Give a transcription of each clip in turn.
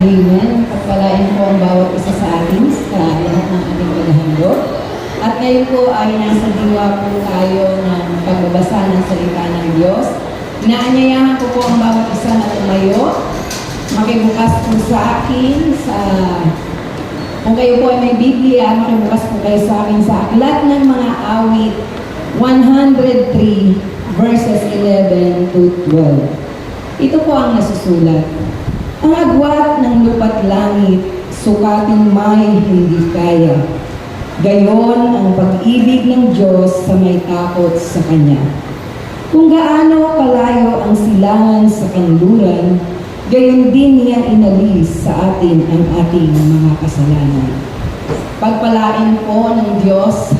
Amen. Pagpalain po ang bawat isa sa atin sa lahat ng ating paghahandog. At ngayon po ay nasa diwa po tayo ng pagbabasa ng salita ng Diyos. Inaanyayahan ko po ang bawat isa na tumayo. Makibukas po sa akin sa kung kayo po ay may Biblia, makibukas po kayo sa akin sa aklat ng mga awit 103 verses 11 to 12. Ito po ang nasusulat. Ang agwat ng lupa't langit, sukating may hindi kaya. Gayon ang pag-ibig ng Diyos sa may takot sa Kanya. Kung gaano kalayo ang silangan sa kanluran, gayon din niya inalis sa atin ang ating mga kasalanan. Pagpalain po ng Diyos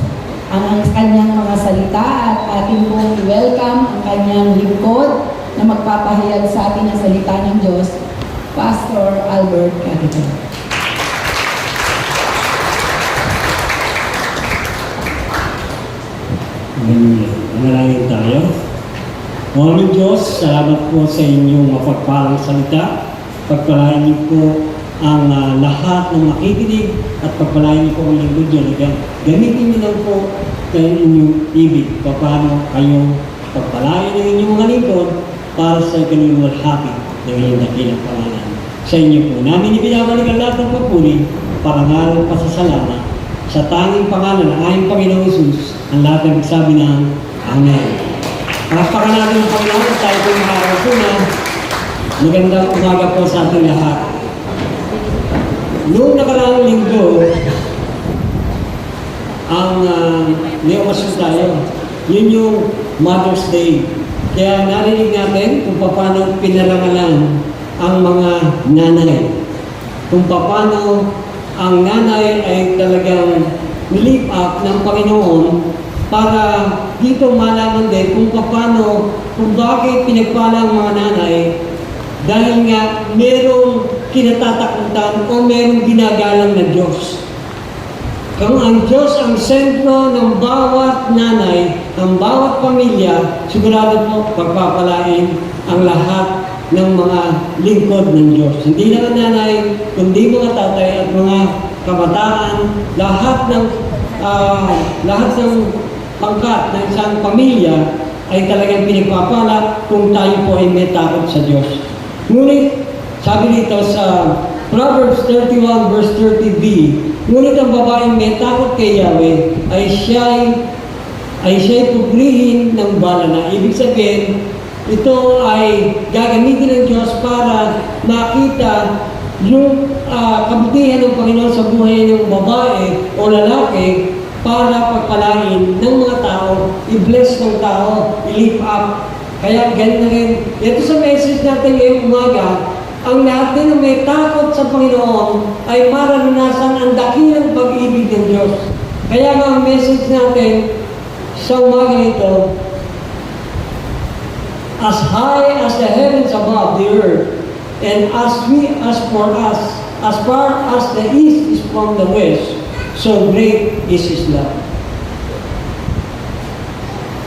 ang ang kanyang mga salita at ating pong welcome ang kanyang lingkod na magpapahayag sa atin ang salita ng Diyos, Pastor Albert Capito. Manalangin tayo. Mga Diyos, salamat po sa inyong mapagpalang salita. Pagpalain niyo po ang ah, lahat ng makikinig at pagpalain niyo po ang lingkod niyo. Gam- Gamitin niyo lang po ng inyong ibig. Paano kayo pagpalain ng inyong mga lingkod para sa kanilwalhati ng inyong dakilang pangalan. Sa inyo po namin ibinabalik ang lahat ng papuri, parangal, pasasalamat sa tanging pangalan ng aming Panginoong Isus, ang lahat ng nagsabi ng Amen. Palakpakan natin ang Panginoon tayo po makakasuna. Magandang umaga po sa ating lahat. Noong nakaraang linggo, ang uh, Neomasun tayo, yun yung Mother's Day. Kaya narinig natin kung paano pinarangalan ang mga nanay. Kung paano ang nanay ay talagang nilift up ng Panginoon para dito malaman din kung paano, kung bakit pinagpala ang mga nanay dahil nga merong kinatatakutan o merong ginagalang na Diyos. Kung ang Diyos ang sentro ng bawat nanay, ang bawat pamilya, sigurado po pagpapalain ang lahat ng mga lingkod ng Diyos. Hindi ang nanay, kundi mga tatay at mga kabataan, lahat ng ah, lahat ng pangkat ng isang pamilya ay talagang pinagpapala kung tayo po ay may takot sa Diyos. Ngunit, sabi dito sa Proverbs 31 verse 30b, ngunit ang babaeng may takot kay Yahweh ay siya'y ay siya'y puplihin ng bala na. Ibig sabihin, ito ay gagamitin ng Diyos para makita yung ah, kabutihan ng Panginoon sa buhay ng babae o lalaki para pagpalain ng mga tao, i-bless ng tao, i-lift up. Kaya ganun na rin. Ito sa message natin ngayong umaga, ang natin na may takot sa Panginoon ay mararanasan ang dakilang pag-ibig ng Diyos. Kaya nga ang message natin sa umaga ito, as high as the heavens above the earth, and as we, as for us, as far as the east is from the west, so great is His love.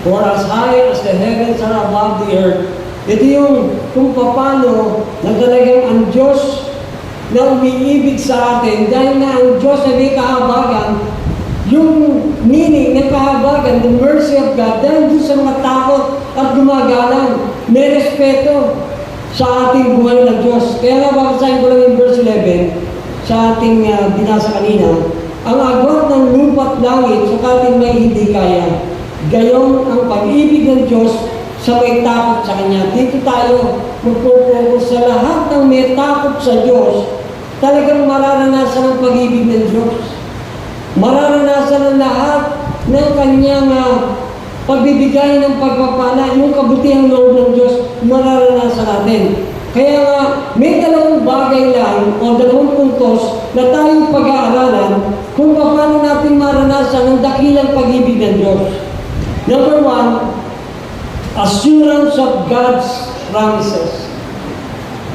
For as high as the heavens are above the earth, ito yung kung paano na talagang ang Diyos na umiibig sa atin dahil nga ang Diyos ay may kahabagan yung meaning ng kahabagan, the mercy of God, dahil doon sa mga takot at gumagalang, may respeto sa ating buhay ng Diyos. Kaya nga babasahin ko lang yung verse 11 sa ating uh, binasa kanina, ang agwat ng lupa't langit sa ating may hindi kaya. Gayon ang pag-ibig ng Diyos sa may takot sa Kanya. Dito tayo magpupokus sa lahat ng may takot sa Diyos, talagang mararanasan ang pag-ibig ng Diyos mararanasan ang lahat ng kanyang uh, pagbibigay ng pagpapala, yung kabutihang loob ng Diyos, mararanasan natin. Kaya nga, may dalawang bagay lang o dalawang puntos na tayong pag-aaralan kung paano natin maranasan ang dakilang pag-ibig ng Diyos. Number one, assurance of God's promises.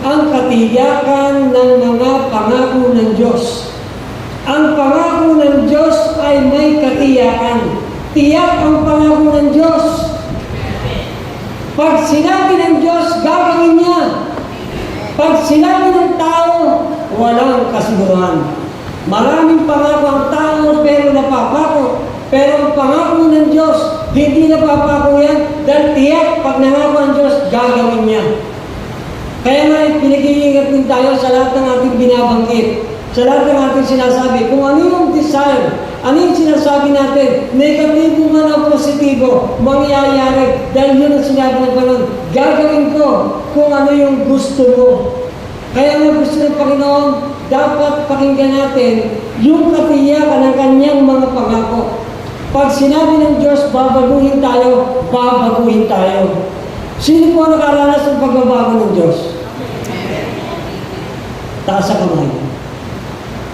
Ang katiyakan ng mga pangako ng Diyos. Ang pangako ng Diyos ay may katiyakan. Tiyak ang pangako ng Diyos. Pag sinabi ng Diyos, gagawin niya. Pag sinabi ng tao, kasiguruhan. Maraming pangako ang tao pero napapako. Pero ang pangako ng Diyos, hindi napapako yan dahil tiyak pag nangako ang Diyos, gagawin niya. Kaya nga pinag-iingat din tayo sa lahat ng ating binabanggit, sa lahat ng ating sinasabi, kung ano yung desire, ano yung sinasabi natin, negatibo man o positibo, mangyayari dahil yun ang sinabi ng Panginoon, gagawin ko kung ano yung gusto mo. Kaya nga gusto ng Panginoon, dapat pakinggan natin yung katiyakan ng kanyang mga pangako. Pag sinabi ng Diyos, babaguhin tayo, babaguhin tayo. Sino po ang nakaranas ng pagbabago ng Diyos? Taas sa kamay.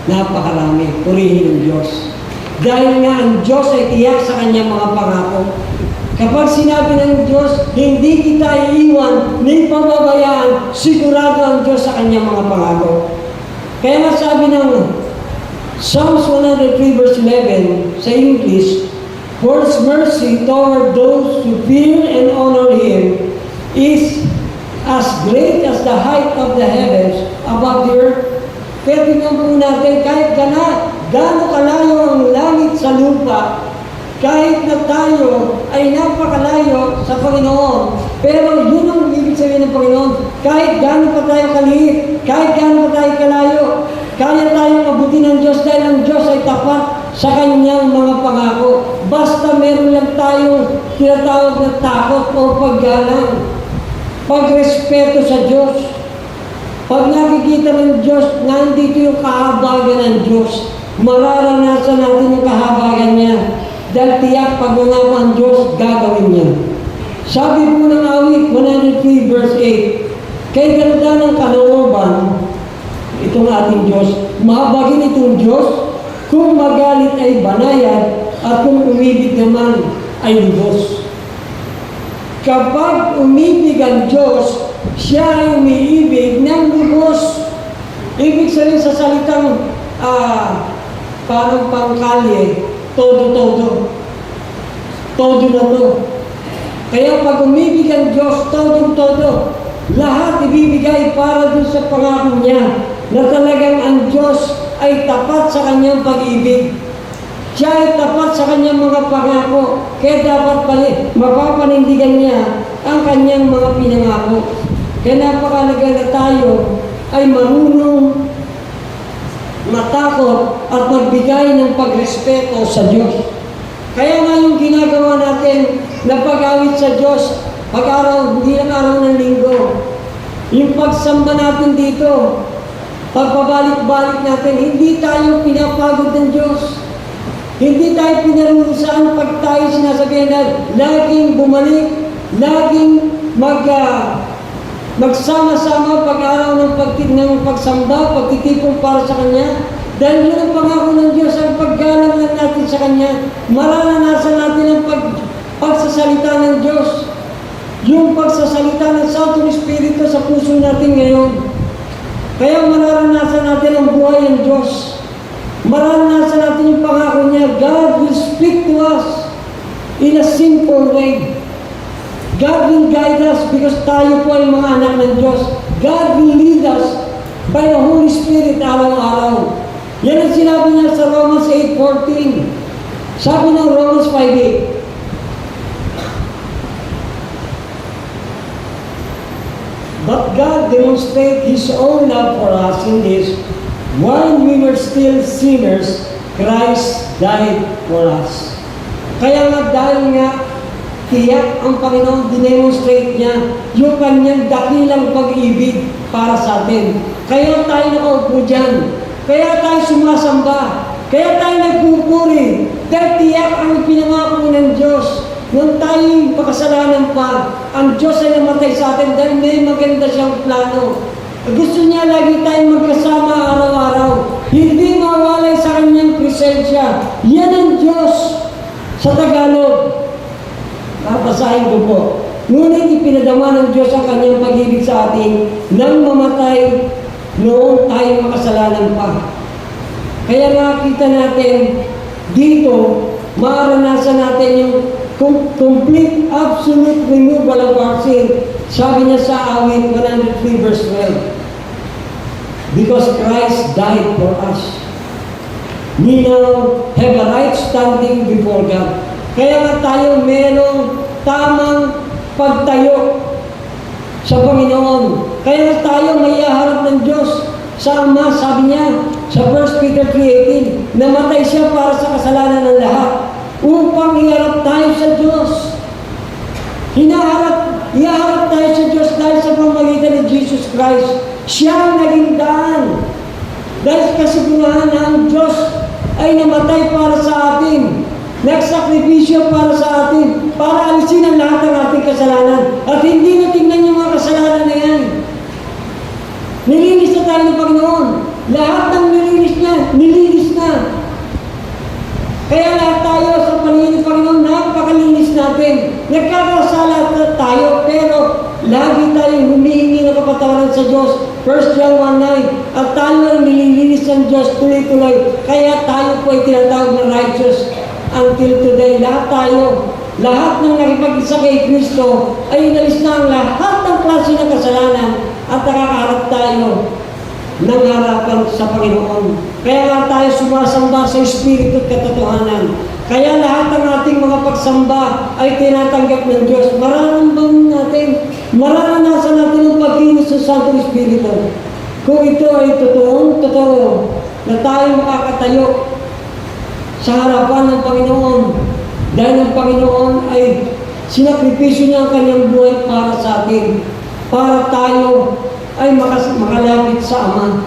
Napakarami. Purihin ng Diyos. Dahil nga ang Diyos ay tiyak sa kanyang mga pangako. Kapag sinabi ng Diyos, hindi kita iiwan ni pababayaan, sigurado ang Diyos sa kanyang mga pangako. Kaya nga sabi ng Psalms 103 verse 11 sa English, For His mercy toward those who fear and honor Him is as great as the height of the heavens above the earth. Tingnan po natin, kahit gana, gaano kalayo ang langit sa lupa, kahit na tayo ay napakalayo sa Panginoon, pero yun ang ibig sabihin ng Panginoon, kahit gaano pa tayo kaliit, kahit gaano pa tayo kalayo, kaya tayong mabuti ng Diyos dahil ang Diyos ay tapat sa kanyang mga pangako. Basta meron lang tayong tinatawag na takot o paggalang, pagrespeto sa Diyos. Pag nakikita ng Diyos, nandito yung kahabagan ng Diyos, mararanasan natin yung kahabagan niya. Dahil tiyak pag nangako ang Diyos, gagawin niya. Sabi po ng awit 103 verse 8, Kay ganda ng kalooban, itong ating Diyos, mahabagin itong Diyos, kung magalit ay banayad, at kung umibig naman ay lubos. Kapag umibig ang Diyos, siya ay umiibig ng lubos. Ibig sabihin sa salitang ah, parang pangkalye, todo-todo. Todo na to. Kaya pag umibig ang Diyos, todo-todo. Lahat ibibigay para dun sa pangako niya na talagang ang Diyos ay tapat sa kanyang pag-ibig. Siya ay tapat sa kanyang mga pangako. Kaya dapat pali, mapapanindigan niya ang kanyang mga pinangako. Kaya napakalaga na tayo ay marunong matakot at magbigay ng pagrespeto sa Diyos. Kaya nga yung ginagawa natin na pag-awit sa Diyos, pag-araw, hindi lang araw ng linggo, yung pagsamba natin dito, pagpabalik-balik natin, hindi tayo pinapagod ng Diyos. Hindi tayo pinarurusan pag tayo sinasabihan na laging bumalik, laging mag, ah, magsama-sama pag-araw ng, pagti- ng pagsamba, pagtitipon para sa Kanya. Dahil yun ang pangako ng Diyos, ang paggalang lang natin sa Kanya. Mararanasan natin ang pag, pagsasalita ng Diyos. Yung pagsasalita ng Santo Espiritu sa puso natin ngayon. Kaya mararanasan natin ang buhay ng Diyos. Mararanasan natin yung pangako niya, God will speak to us in a simple way. God will guide us because tayo po ay mga anak ng Diyos. God will lead us by the Holy Spirit araw-araw. Yan ang sinabi niya sa Romans 8.14. Sabi ng Romans 5.8, But God demonstrated His own love for us in this, while we were still sinners, Christ died for us. Kaya nga dahil nga tiyak ang Panginoon dinemonstrate niya yung kanyang dakilang pag-ibig para sa atin. Kaya tayo nakaupo dyan. Kaya tayo sumasamba. Kaya tayo nagpupuri. Dahil tiyak ang pinangako ng Diyos. Nung tayo pakasalanan pa, ang Diyos ay namatay sa atin dahil may maganda siyang plano. Gusto niya lagi tayong magkasama araw-araw. Hindi mawalay sa kanyang presensya. Yan ang Diyos sa Tagalog. Babasahin ko po. Ngunit ipinadama ng Diyos ang kanyang pag-ibig sa atin nang mamatay noong tayo makasalanan pa. Kaya nakita natin dito, maranasan natin yung com- complete, absolute removal of our sin. Sabi niya sa awit 103 verse 12. Because Christ died for us. We now have a right standing before God. Kaya nga tayo merong tamang pagtayo sa Panginoon. Kaya nga tayo may harap ng Diyos sa Ama, sabi niya sa 1 Peter 3.18, namatay siya para sa kasalanan ng lahat upang iharap tayo sa Diyos. Hinaharap, iharap tayo sa Diyos dahil sa pamamagitan ni Jesus Christ. Siya ang naging daan. Dahil kasigurahan na ang Diyos ay namatay para sa atin. Nagsakripisyo para sa atin. Para alisin ang lahat ng ating kasalanan. At hindi na tingnan yung mga kasalanan na yan. Nilinis na tayo ng Panginoon. Lahat ng nilinis niya, nilinis na. Kaya lahat tayo sa paningin ng Panginoon, napakalinis natin. Nagkakasala na tayo, pero lagi tayong humihingi ng kapatawaran sa Diyos. 1 John 1.9 At tayo ang nililinis ng Diyos tuloy-tuloy. Kaya tayo po ay tinatawag na righteous until today. Lahat tayo, lahat ng nakipag-isa kay Kristo ay inalis na ang lahat ng klase ng kasalanan at nakakaharap tayo ng harapan sa Panginoon. Kaya nga tayo sumasamba sa Espiritu at katotohanan. Kaya lahat ng ating mga pagsamba ay tinatanggap ng Diyos. Mararamdaman natin, mararanasan natin ang pagkilos sa Santo Espiritu. Kung ito ay totoong totoo na tayo makakatayo sa harapan ng Panginoon dahil ang Panginoon ay sinakripisyo niya ang kanyang buhay para sa atin para tayo ay makas makalapit sa Ama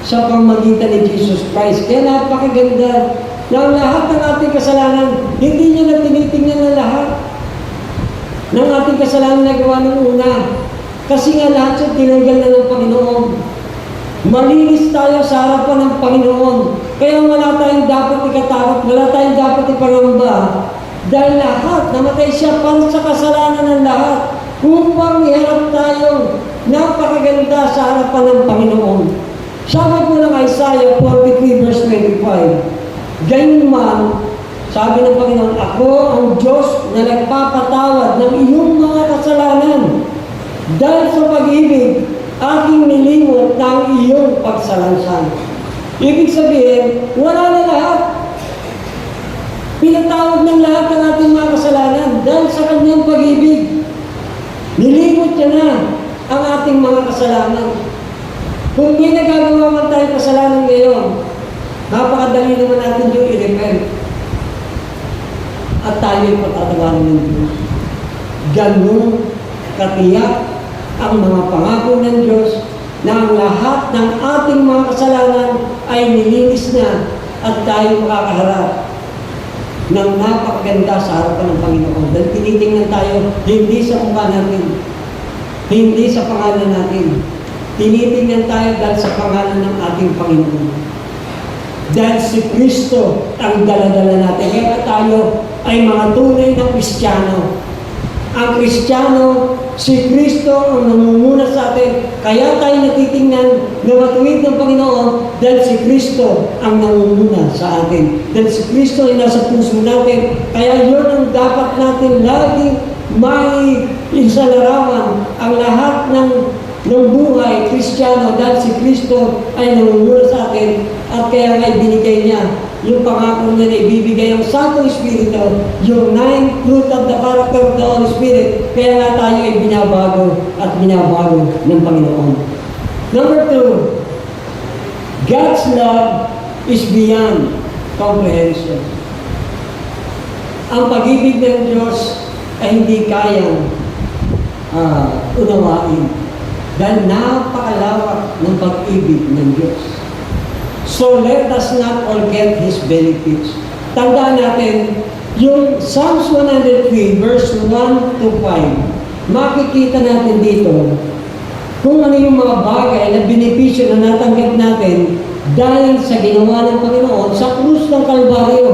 sa pamagitan ni Jesus Christ. Kaya napakaganda na lahat ng ating kasalanan, hindi niya na tinitingnan na lahat ng ating kasalanan na gawa ng una. Kasi nga lahat siya tinanggal na ng Panginoon. Malinis tayo sa harapan ng Panginoon. Kaya wala tayong dapat ikatakot, wala tayong dapat ipangamba. Dahil lahat, namatay siya para sa kasalanan ng lahat. Upang iharap tayo, napakaganda sa harapan ng Panginoon. Sabi po ng Isaiah 43 verse 25, Ganyan man, sabi ng Panginoon, Ako ang Diyos na nagpapatawad ng iyong mga kasalanan. Dahil sa pag-ibig, aking nilimot ang iyong pagsalansan. Ibig sabihin, wala na lahat. Pinatawad ng lahat ng ating mga kasalanan dahil sa kanyang pag-ibig. Nilimot niya na ang ating mga kasalanan. Kung may nagagawa man tayo kasalanan ngayon, napakadali naman natin yung i-repent. At tayo ay patatawarin ng Diyos. Ganun katiyak ang mga pangako ng Diyos na ang lahat ng ating mga kasalanan ay nilinis na at tayo makakaharap ng napakaganda sa harapan ng Panginoon. Dahil tinitingnan tayo hindi sa mukha natin, hindi sa pangalan natin. Tinitingnan tayo dahil sa pangalan ng ating Panginoon. Dahil si Kristo ang daladala natin. Kaya tayo ay mga tunay na Kristiyano. Ang Kristiyano, si Kristo ang namumuna sa atin. Kaya tayo natitingnan na matuwid ng Panginoon dahil si Kristo ang namumuna sa atin. Dahil si Kristo ay nasa puso natin. Kaya yun ang dapat natin lagi may insalarawan ang lahat ng ng buhay Kristiyano dahil si Kristo ay namumula sa atin at kaya nga ibinigay niya yung pangako niya na ibibigay ang Santo Espiritu, yung nine fruit of the character of the Holy Spirit, kaya nga tayo ay binabago at binabago ng Panginoon. Number two, God's love is beyond comprehension. Ang pag-ibig ng Diyos ay hindi kayang ah, unawain dahil napakalawak ng pag-ibig ng Diyos. So let us not forget His benefits. Tandaan natin, yung Psalms 103 verse 1 to 5, makikita natin dito kung ano yung mga bagay na benepisyo na natanggap natin dahil sa ginawa ng Panginoon sa krus ng Kalbaryo.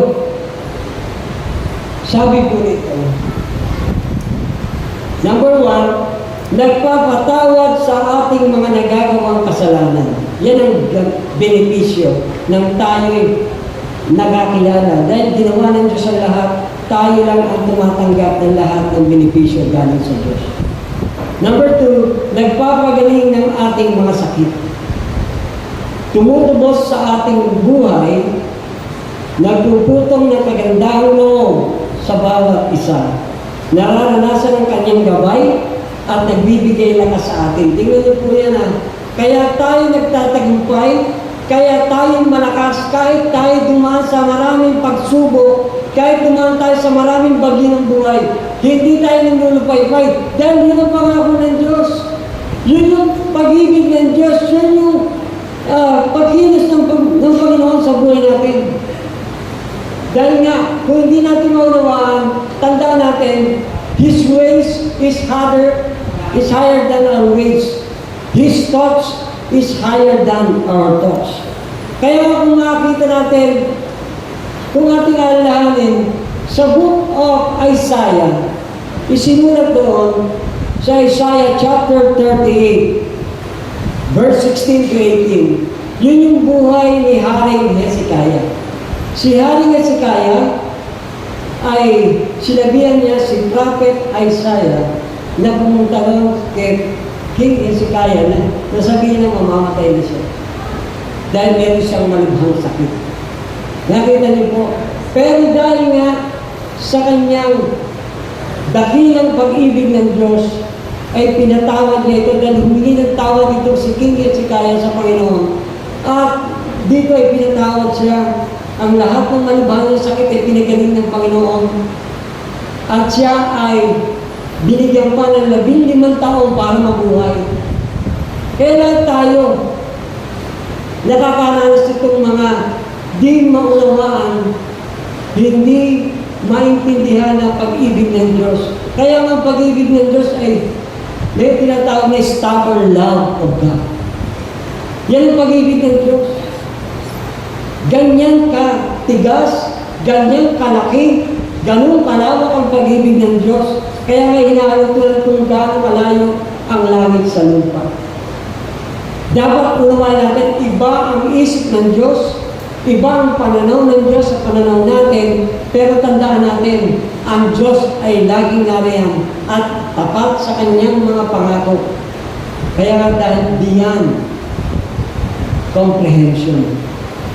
Sabi po nito, Number one, nagpapatawad sa ating mga nagagawang kasalanan. Yan ang benepisyo ng tayo'y nagkakilala. Dahil ginawa ng Diyos ang lahat, tayo lang ang tumatanggap ng lahat ng benepisyo galing sa Diyos. Number two, nagpapagaling ng ating mga sakit. tumutubos sa ating buhay, nagpuputong ng kagandahang loob sa bawat isa. Nararanasan ang kanyang gabay at nagbibigay lakas sa atin. Tingnan niyo po yan ha. Kaya tayo nagtatagumpay, kaya tayo malakas, kahit tayo dumaan sa maraming pagsubok, kahit dumaan tayo sa maraming bagyo buhay, hindi tayo nangulupay-pay dahil yun ang pangako ng Diyos. Yun yung pag-ibig ng Diyos, yun yung ah, pagkilos ng, ng Panginoon sa buhay natin. Dahil nga, kung hindi natin maunawaan, tandaan natin, His ways is higher, is higher than our ways. His thoughts is higher than our thoughts. Kaya kung makikita natin, kung ating alalahanin, sa book of Isaiah, isinulat doon sa Isaiah chapter 38, verse 16 to 18, yun yung buhay ni Haring Hezekiah. Si Haring Hezekiah ay sinabihan niya si Prophet Isaiah na pumunta lang kay King Hezekiah na nasabihin na mamamatay na siya. Dahil meron siyang malubhang sakit. Nakita niyo po. Pero dahil nga sa kanyang dakilang pag-ibig ng Diyos, ay pinatawad niya ito dahil humingi ng tawad ito si King Hezekiah sa Panginoon. At dito ay pinatawad siya. Ang lahat ng malubhang ng sakit ay pinagaling ng Panginoon. At siya ay binigyan pa ng labing limang taon para mabuhay. Kaya tayo, nakakaranas itong mga di maunawaan, hindi maintindihan ang pag-ibig ng Diyos. Kaya ang pag-ibig ng Diyos ay may tinatawag na stubborn love of God. Yan ang pag-ibig ng Diyos. Ganyan ka tigas, ganyan kalaki, ganun kalawak ang pag-ibig ng Diyos. Kaya nga hinahanap tulad kung gaano kalayo ang langit sa lupa. Dapat unawa natin, iba ang isip ng Diyos, iba ang pananaw ng Diyos sa pananaw natin, pero tandaan natin, ang Diyos ay laging nariyan at tapat sa kanyang mga pangako. Kaya nga dahil diyan, comprehension.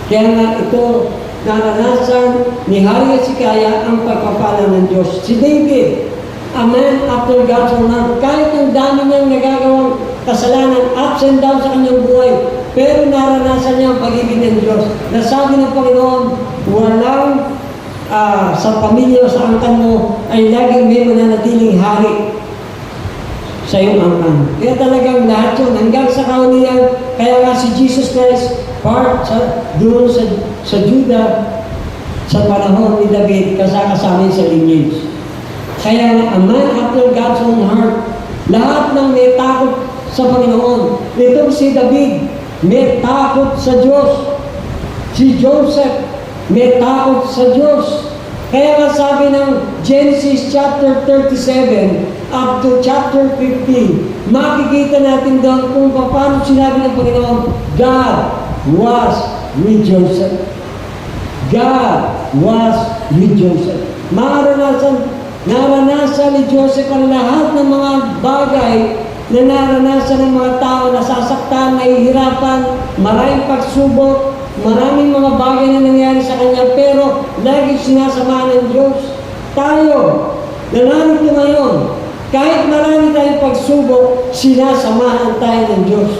Kaya nga ito, naranasan ni Hari Hezekiah ang pagpapala ng Diyos. Si David, a man after God's heart, kahit ang dami niyang nagagawang kasalanan, ups and downs sa kanyang buhay, pero naranasan niya ang pag-ibig ng Diyos. Nasabi ng Panginoon, walang ah, sa pamilya o sa angkan mo ay laging may mananatiling hari sa iyong angkan. Kaya talagang lahat yun, hanggang sa kaunihan, kaya nga si Jesus Christ, part sa, doon sa, sa Juda, sa panahon ni David, kasakasama sa lineage. Kaya nga, a man after God's own heart, lahat ng may takot sa Panginoon. Itong si David, may takot sa Diyos. Si Joseph, may takot sa Diyos. Kaya nga sabi ng Genesis chapter 37 up to chapter 15, makikita natin doon kung paano sinabi ng Panginoon, God was with Joseph. God was with Joseph. Maranasan, naranasan ni Joseph ang lahat ng mga bagay na naranasan ng mga tao, nasasaktan, nahihirapan, maraming pagsubok, maraming mga bagay na nangyari sa kanya, pero lagi sinasamahan ng Diyos. Tayo, na ngayon, kahit marami tayong pagsubok, sinasamahan tayo ng Diyos.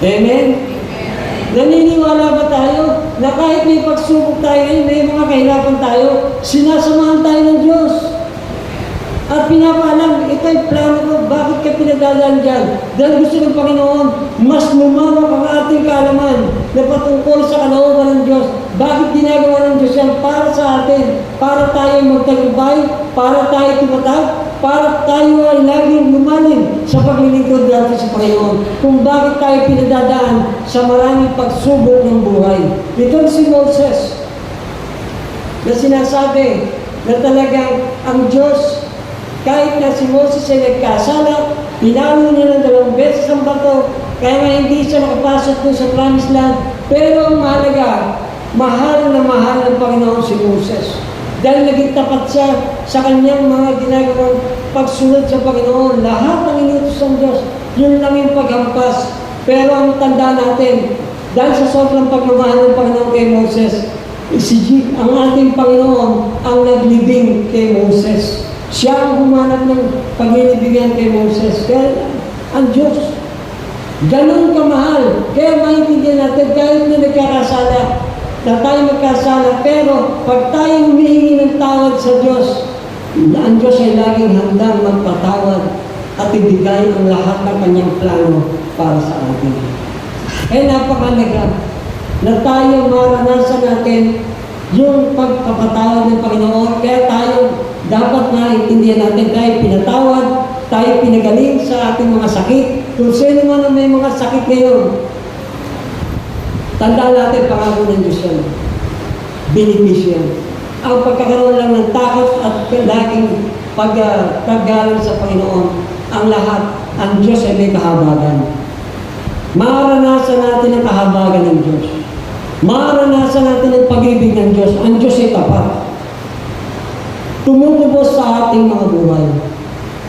Amen? Naniniwala ba tayo na kahit may pagsubok tayo, eh, may mga kahirapan tayo, sinasamahan tayo ng Diyos? At pinapaalam, ito ay plano ko, bakit ka pinagdadaan dyan? Dahil gusto ng Panginoon, mas lumawak ang ating kaalaman na patungkol sa kalooban ng Diyos. Bakit ginagawa ng Diyos yan? Para sa atin, para tayo magtagumpay, para tayo tumatag, para tayo ay laging lumalim sa paglilingkod natin sa Panginoon. Kung bakit tayo pinagdadaan sa maraming pagsubok ng buhay. Ito si Moses na sinasabi na talagang ang Diyos kahit na si Moses ay nagkasala, pinalo niya ng dalawang beses ang bato, kaya nga hindi siya makapasok doon sa promised land. Pero ang mahalaga, mahal na mahal ng Panginoon si Moses. Dahil naging tapat siya sa kanyang mga ginagawang pagsunod sa Panginoon. Lahat ng inutos ng Diyos, yun lang yung paghampas. Pero ang tanda natin, dahil sa sobrang pagmamahal ng Panginoon kay Moses, si ang ating Panginoon ang naglibing kay Moses. Siya ang humanap ng paglilibigan kay Moses. Kaya ang Diyos, ganun kamahal. Kaya maintindihan natin, kahit na nagkakasala, na tayo magkasala, pero pag tayo humihingi ng tawad sa Diyos, ang Diyos ay laging handang magpatawad at ibigay ang lahat ng kanyang plano para sa atin. Kaya napakalaga na tayo maranasan natin yung pagpapatawad ng Panginoon. Kaya tayo dapat naintindihan natin tayo pinatawad, tayo pinagaling sa ating mga sakit. Kung sino man ang may mga sakit ngayon, tandaan natin pangako ng Diyos yan. Benepisyo yan. Ang pagkakaroon lang ng takot at laging pag, uh, paggalang sa Panginoon, ang lahat, ang Diyos ay may kahabagan. Maranasan natin ang kahabagan ng Diyos. Maranasan natin ang pag-ibig ng Diyos. Ang Diyos ay tapat. Tumutubos sa ating mga buhay.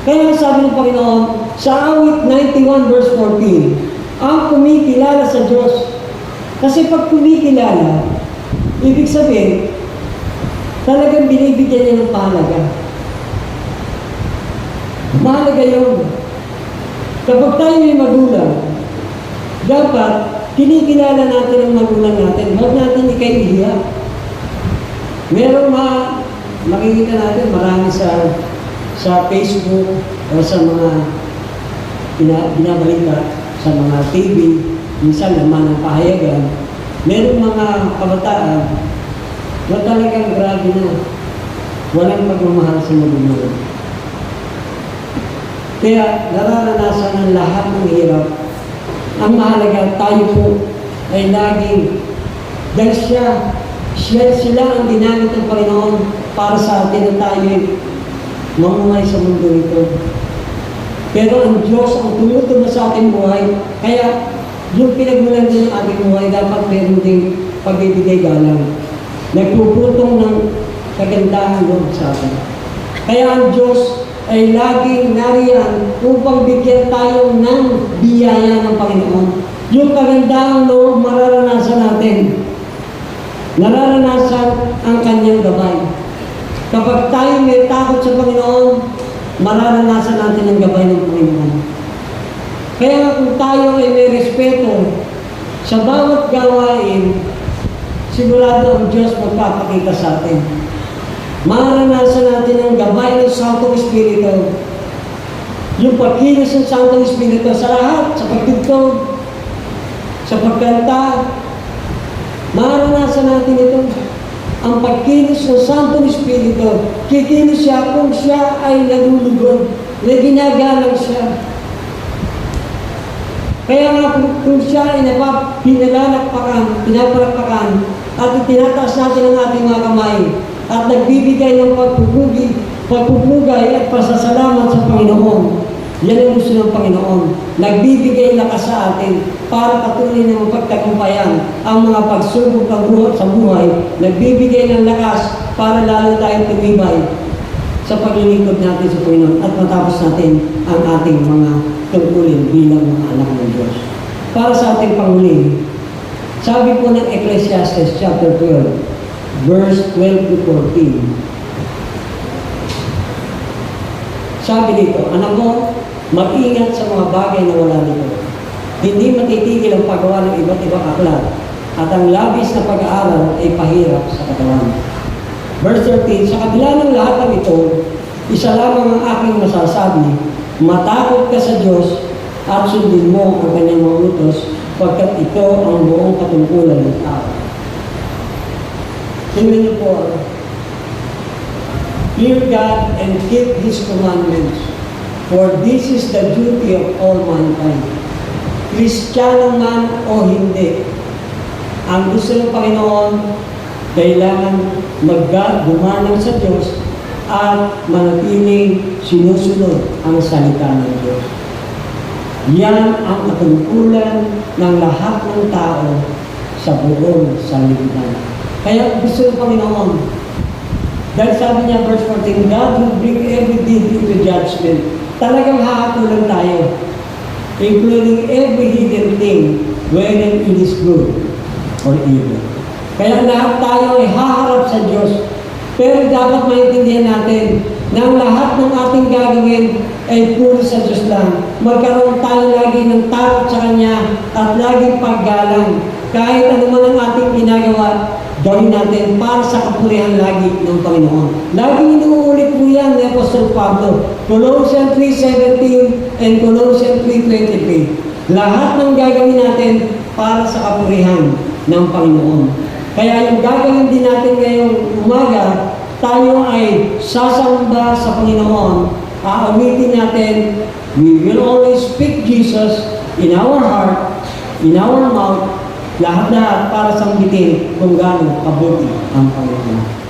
Kaya sabi ng Panginoon, sa awit 91 verse 14, ang kumikilala sa Diyos. Kasi pag kumikilala, ibig sabihin, talagang binibigyan niya ng pahalaga. Mahalaga yun. Kapag tayo may magulang, dapat kinikilala natin ang magulang natin. Huwag natin ikaihiya. Merong ma makikita natin marami sa sa Facebook o sa mga bina, binabalita sa mga TV, minsan naman ang pahayagan, merong mga kabataan na talagang grabe na walang pagmamahal sa magulang. Kaya nararanasan ng lahat ng hirap. Ang mahalaga, tayo po ay laging, dahil siya, siya, sila ang ginamit ng Panginoon para sa atin na tayo ay mamumay sa mundo ito. Pero ang Diyos ang tumutubo sa ating buhay, kaya yung pinagmulan din ng ating buhay, dapat meron ding pagbibigay galang. Nagpuputong ng kagandahan loob sa atin. Kaya ang Diyos ay laging nariyan upang bigyan tayo ng biyaya ng Panginoon. Yung kagandahang loob mararanasan natin. Nararanasan ang kanyang gabay. Kapag tayo may takot sa Panginoon, mararanasan natin ang gabay ng Panginoon. Kaya kung tayo ay may respeto sa bawat gawain, sigurado ang Diyos magpapakita sa atin. Maranasan natin ang gabay ng Santo Espiritu. Yung pagkilos ng Santo Espiritu sa lahat, sa pagtugtog, sa pagkanta, maranasan natin ito. Ang pagkilos ng Santo Espiritu, kikilos siya kung siya ay nalulugod, na ginagalang siya. Kaya nga kung, kung siya ay napap, pinalalakpakan, pinapalakpakan, at tinataas natin ang ating mga kamay, at nagbibigay ng pagpupugi, pagpupugay at pasasalamat sa Panginoon. Yan ang gusto ng Panginoon. Nagbibigay lakas sa atin para patuloy na mapagtagumpayan ang mga pagsubok ng buhay sa buhay. Nagbibigay ng lakas para lalo tayong tumibay sa paglilingkod natin sa Panginoon at matapos natin ang ating mga tungkulin bilang mga anak ng Diyos. Para sa ating panguling, sabi po ng Ecclesiastes chapter 12, verse 12 to 14. Sabi dito, anak ko, mag-ingat sa mga bagay na wala nito. Hindi matitigil ang paggawa ng iba't ibang aklat at ang labis na pag-aaral ay pahirap sa katawan. Verse 13, sa kabila ng lahat ng ito, isa lamang ang aking masasabi, matakot ka sa Diyos at sundin mo ang kanyang mga utos pagkat ito ang buong katungkulan ng tao. Tingnan po. Fear God and keep His commandments, for this is the duty of all mankind. Kristiyano man o hindi, ang gusto ng Panginoon, kailangan magdumanang sa Diyos at manatiling sinusunod ang salita ng Diyos. Yan ang katungkulan ng lahat ng tao sa buong sanlibutan. Kaya gusto ng Panginoon, dahil sabi niya, verse 14, God will bring every deed into judgment. Talagang hahatulan tayo. including every hidden thing, whether it is good or evil. Kaya lahat tayo ay haharap sa Diyos. Pero dapat maintindihan natin na lahat ng ating gagawin ay puro sa Diyos lang. Magkaroon tayo lagi ng takot sa Kanya at laging paggalang. Kahit ano man ang ating ginagawa, gawin natin para sa kapurihan lagi ng Panginoon. Laging inuulit po yan ni Apostol Pablo. Colossians 3.17 and Colossians 3.23. Lahat ng gagawin natin para sa kapurihan ng Panginoon. Kaya yung gagawin din natin ngayong umaga, tayo ay sasamba sa Panginoon. Aawitin natin, we will always speak Jesus in our heart, in our mouth, lahat-lahat para sambitin kung gaano kabuti ang Panginoon.